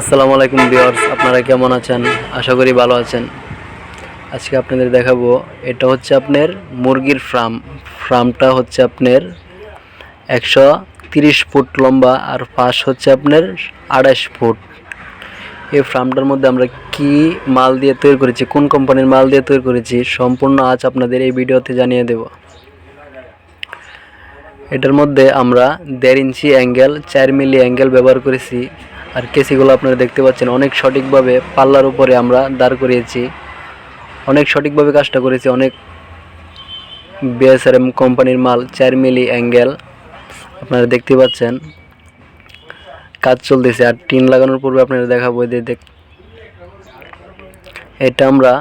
আসসালামু আলাইকুম ভিউয়ার্স, আপনারা কেমন আছেন? আশা করি ভালো আছেন। আজকে আপনাদের দেখাবো, এটা হচ্ছে আপনার মুরগির ফার্ম। ফার্মটা হচ্ছে আপনার একশো তিরিশ ফুট লম্বা আর পাশ হচ্ছে আপনার আড়াইশ ফুট। এই ফার্মটার মধ্যে আমরা কি মাল দিয়ে তৈরি করেছি, কোন কোম্পানির মাল দিয়ে তৈরি করেছি, সম্পূর্ণ আজ আপনাদের এই ভিডিওতে জানিয়ে দেব। এটার মধ্যে আমরা দেড় ইঞ্চি অ্যাঙ্গেল, চার মিলি অ্যাঙ্গেল ব্যবহার করেছি। আর কেসিগুলো আপনারা দেখতে পাচ্ছেন, অনেক সঠিকভাবে পাল্লার উপরে আমরা দাঁড় করিয়েছি। অনেক সঠিকভাবে কাজটা করেছি, অনেক বিএসআরএম কোম্পানির মাল, চার মিলি অ্যাঙ্গেল। আপনারা দেখতে পাচ্ছেন, কাজ চলতেছে। আর টিন লাগানোর পূর্বে আপনারা দেখাবো যে দেখ, এটা আমরা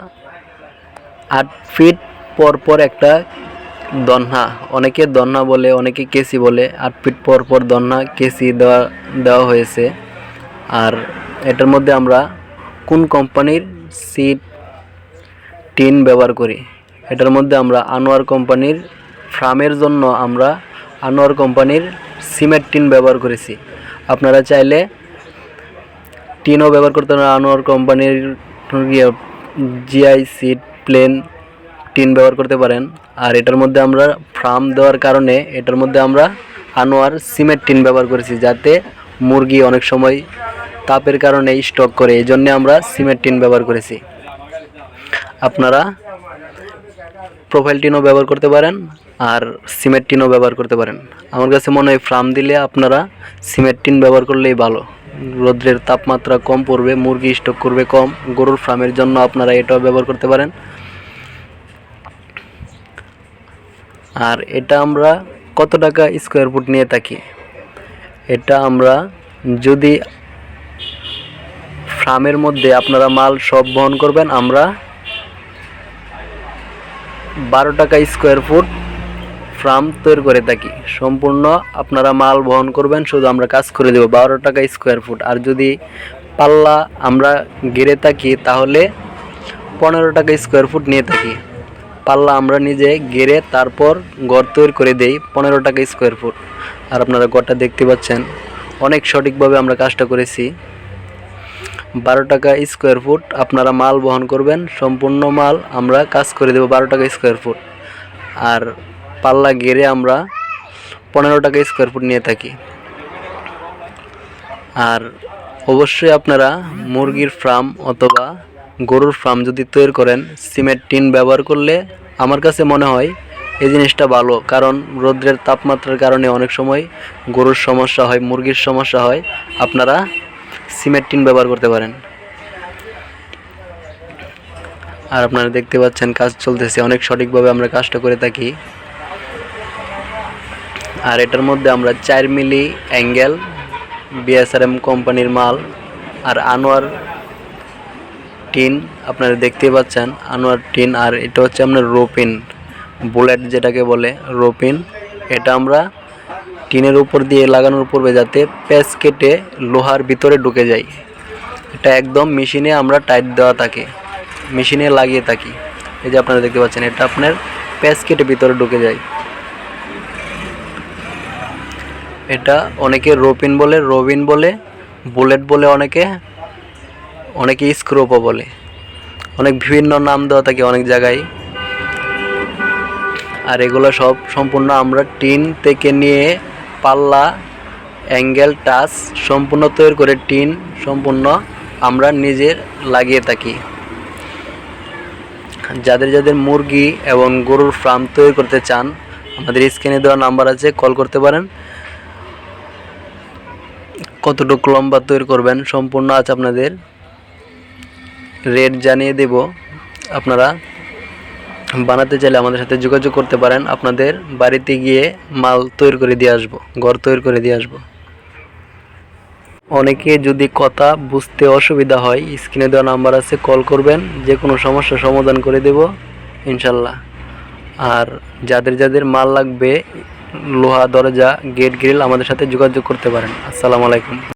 আট ফিট পর পর একটা দন্না, অনেকে দন্না বলে, অনেকে কেসি বলে, আট ফিট পর পর দন্না, কেসি দেওয়া দেওয়া হয়েছে। আর এটার মধ্যে আমরা কোন কোম্পানির সিট টিন ব্যবহার করি? এটার মধ্যে আমরা আনোয়ার কোম্পানির ফ্রামের জন্য আমরা আনোয়ার কোম্পানির সিমেন্ট টিন ব্যবহার করেছি। আপনারা চাইলে টিনও ব্যবহার করতে পারেন, আনোয়ার কোম্পানির জিআই সিট প্লেন টিন ব্যবহার করতে পারেন। আর এটার মধ্যে আমরা ফ্রাম দেওয়ার কারণে এটার মধ্যে আমরা আনোয়ার সিমেন্ট টিন ব্যবহার করেছি, যাতে মুরগি অনেক সময় তাপের কারণে স্টক করে এই জন্যে আমরা সিমেন্ট টিন ব্যবহার করেছি। আপনারা প্রোফাইল টিনও ব্যবহার করতে পারেন আর সিমেন্ট টিনও ব্যবহার করতে পারেন। আমার কাছে মনে হয় ফ্রাম দিলে আপনারা সিমেন্ট টিন ব্যবহার করলেই ভালো। রোদ্রের তাপমাত্রা কম পড়বে, মুরগি স্টক করবে কম, গরুর ফার্মের জন্য আপনারা এটাও ব্যবহার করতে পারেন। আর এটা আমরা কত টাকা স্কোয়ার ফুট নিয়ে থাকি? এটা আমরা যদি ফার্মের মধ্যে আপনারা মাল সব বহন করবেন। আমরা বারো টাকা স্কোয়ার ফুট ফার্ম তৈরি করে থাকি। সম্পূর্ণ আপনারা মাল বহন করবেন, শুধু আমরা কাজ করে দেবো বারো টাকা স্কোয়ার ফুট আর যদি পাল্লা আমরা গেড়ে থাকি, তাহলে পনেরো টাকা স্কোয়ার ফুট নিয়ে থাকি। পাল্লা আমরা নিজে গেড়ে তারপর ঘর তৈরি করে দেই পনেরো টাকা স্কোয়ার ফুট আর আপনারা ঘরটা দেখতে পাচ্ছেন, অনেক সঠিকভাবে আমরা কাজটা করেছি। বারো টাকা স্কোয়ার ফুট আপনারা মাল বহন করবেন, সম্পূর্ণ মাল আমরা কাজ করে দেবো বারো টাকা স্কোয়ার ফুট আর পাল্লা গেড়ে আমরা পনেরো টাকা স্কোয়ার ফুট নিয়ে থাকি। আর অবশ্যই আপনারা মুরগির ফার্ম অথবা গরুর ফার্ম যদি তৈরি করেন সিমেন্ট টিন ব্যবহার করলে আমার কাছে মনে হয় এই জিনিসটা ভালো। কারণ রৌদ্রের তাপমাত্রার কারণে অনেক সময় গরুর সমস্যা হয়, মুরগির সমস্যা হয়। আপনারা সিমেন্ট টিন ব্যবহার করতে পারেন। আর আপনারা দেখতে পাচ্ছেন কাজ চলতেছে, অনেক সঠিকভাবে আমরা কাজটা করে থাকি। আর এটার মধ্যে আমরা চার মিলি অ্যাঙ্গেল বিএসআরএম কোম্পানির মাল আর আনোয়ার টিন, আপনারা দেখতে পাচ্ছেন আনোয়ার টিন, আর এটা হচ্ছে আপনার রোপিন, বুলেট যেটাকে বলে রোপিন। এটা আমরা টিনের উপর দিয়ে লাগানোর পূর্বে যাতে প্যাচ কেটে লোহার ভিতরে ঢুকে যায়। এটা একদম মেশিনে আমরা টাইট দেওয়া থাকে, মেশিনে লাগিয়ে থাকি। এই যে আপনারা দেখতে পাচ্ছেন, এটা আপনার প্যাচ কেটে ভিতরে ঢুকে যায়। এটা অনেকে রোপিন বলে, রবিন বলে, বুলেট বলে অনেকে অনেকে স্ক্রোপও বলে। অনেক বিভিন্ন নাম দেওয়া থাকে অনেক জায়গায়। আর এগুলো সব সম্পূর্ণ আমরা টিন থেকে নিয়ে পাল্লা, অ্যাঙ্গেল, টাচ সম্পূর্ণ তৈরি করে টিন সম্পূর্ণ আমরা নিজের লাগিয়ে থাকি। যাদের যাদের মুরগি এবং গরুর ফার্ম তৈরি করতে চান, আমাদের স্ক্রিনে দেওয়া নাম্বার আছে কল করতে পারেন। কতটুকু লম্বা তৈরি করবেন সম্পূর্ণ আছে আপনাদের। রেট জানিয়ে দেব আপনারা। বানাতে চাইলে আমাদের সাথে যোগাযোগ করতে পারেন। আপনাদের বাড়িতে গিয়ে মাল তৈরি করে দিয়ে আসব, ঘর তৈরি করে দিয়ে আসব। অনেকে যদি কথা বুঝতে অসুবিধা হয়, স্ক্রিনে দেওয়া নাম্বার আছে, কল করবেন। যে কোনো সমস্যার সমাধান করে দেব, ইনশাল্লাহ। আর যাদের যাদের মাল লাগবে, লোহা, দরজা, গেট, গ্রিল, আমাদের সাথে যোগাযোগ করতে পারেন। আসসালামু আলাইকুম।